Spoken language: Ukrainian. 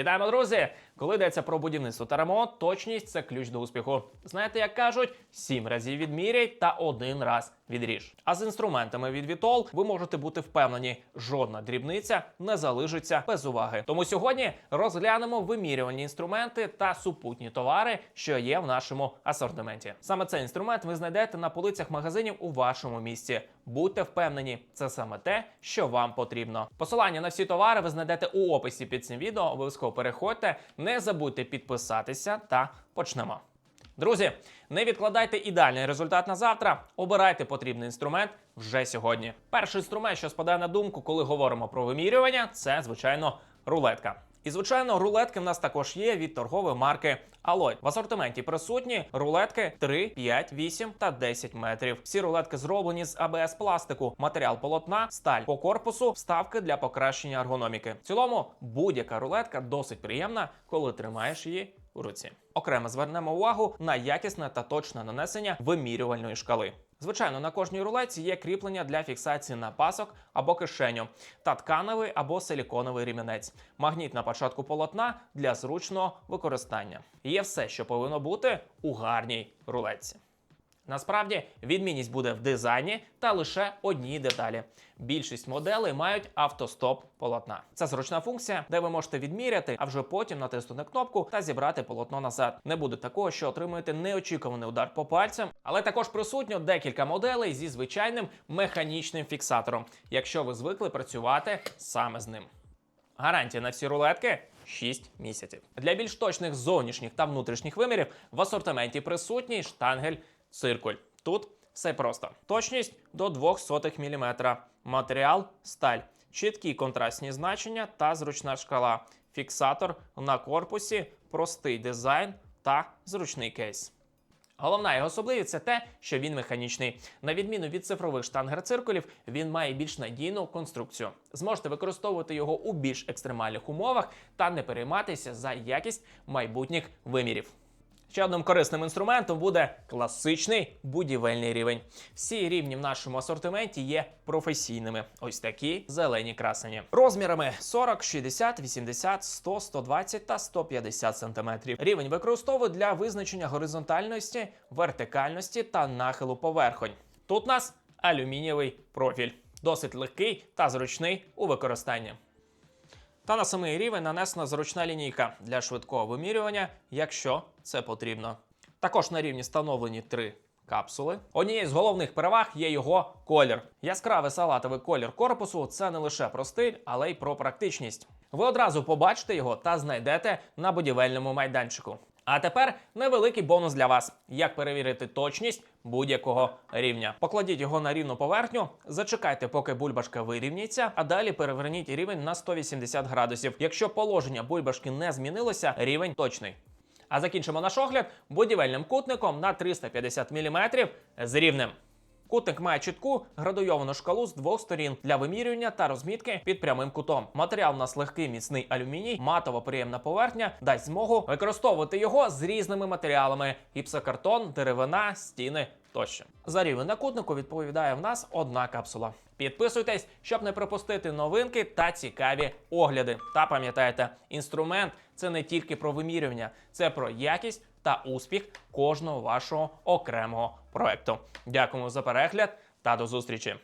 Вітаємо, друзі! Коли йдеться про будівництво та ремонт, точність це ключ до успіху. Знаєте, як кажуть, сім разів відміряй та один раз відріж. А з інструментами від Vitol ви можете бути впевнені, жодна дрібниця не залишиться без уваги. Тому сьогодні розглянемо вимірювальні інструменти та супутні товари, що є в нашому асортименті. Саме цей інструмент ви знайдете на полицях магазинів у вашому місті. Будьте впевнені, це саме те, що вам потрібно. Посилання на всі товари ви знайдете у описі під цим відео. Обов'язково переходьте. Не забудьте підписатися та почнемо. Друзі, не відкладайте ідеальний результат на завтра. Обирайте потрібний інструмент вже сьогодні. Перший інструмент, що спадає на думку, коли говоримо про вимірювання, це звичайно рулетка. І звичайно, рулетки в нас також є від торгової марки Алой. В асортименті присутні рулетки 3, 5, 8 та 10 метрів. Всі рулетки зроблені з АБС пластику, матеріал полотна, сталь по корпусу, вставки для покращення ергономіки. В цілому будь-яка рулетка досить приємна, коли тримаєш її у руці. Окремо звернемо увагу на якісне та точне нанесення вимірювальної шкали. Звичайно, на кожній рулеці є кріплення для фіксації на пасок або кишеню та тканевий або силіконовий рімінець, магніт на початку полотна для зручного використання. Є все, що повинно бути у гарній рулетці. Насправді відмінність буде в дизайні та лише одній деталі. Більшість моделей мають автостоп полотна. Це зручна функція, де ви можете відміряти, а вже потім натиснути кнопку та зібрати полотно назад. Не буде такого, що отримуєте неочікуваний удар по пальцям, але також присутньо декілька моделей зі звичайним механічним фіксатором, якщо ви звикли працювати саме з ним. Гарантія на всі рулетки 6 місяців. Для більш точних зовнішніх та внутрішніх вимірів в асортименті присутній штангель циркуль. Тут все просто. Точність до 0,02 мм. Матеріал сталь, чіткі контрастні значення та зручна шкала. Фіксатор на корпусі, простий дизайн та зручний кейс. Головна його особливість це те, що він механічний. На відміну від цифрових штангер-циркулів, він має більш надійну конструкцію. Зможете використовувати його у більш екстремальних умовах та не перейматися за якість майбутніх вимірів. Ще одним корисним інструментом буде класичний будівельний рівень. Всі рівні в нашому асортименті є професійними. Ось такі зелені красені. Розмірами 40, 60, 80, 100, 120 та 150 см. Рівень використовують для визначення горизонтальності, вертикальності та нахилу поверхонь. Тут у нас алюмінієвий профіль, досить легкий та зручний у використанні. Та на самий рівень нанесена зручна лінійка для швидкого вимірювання, якщо це потрібно. Також на рівні встановлені три капсули. Однією з головних переваг є його колір. Яскравий салатовий колір корпусу це не лише про стиль, але й про практичність. Ви одразу побачите його та знайдете на будівельному майданчику. А тепер невеликий бонус для вас: як перевірити точність будь-якого рівня. Покладіть його на рівну поверхню, зачекайте, поки бульбашка вирівняється, а далі переверніть рівень на 180 градусів. Якщо положення бульбашки не змінилося, рівень точний. А закінчимо наш огляд будівельним кутником на 350 мм з рівнем. Кутник має чітку градуйовану шкалу з двох сторін для вимірювання та розмітки під прямим кутом. Матеріал у нас легкий міцний алюміній, матово приємна поверхня дасть змогу використовувати його з різними матеріалами: гіпсокартон, деревина, стіни тощо. За рівень на кутнику відповідає в нас одна капсула. Підписуйтесь, щоб не пропустити новинки та цікаві огляди. Та пам'ятайте, інструмент це не тільки про вимірювання, це про якість та успіх кожного вашого окремого проекту. Дякуємо за перегляд та до зустрічі!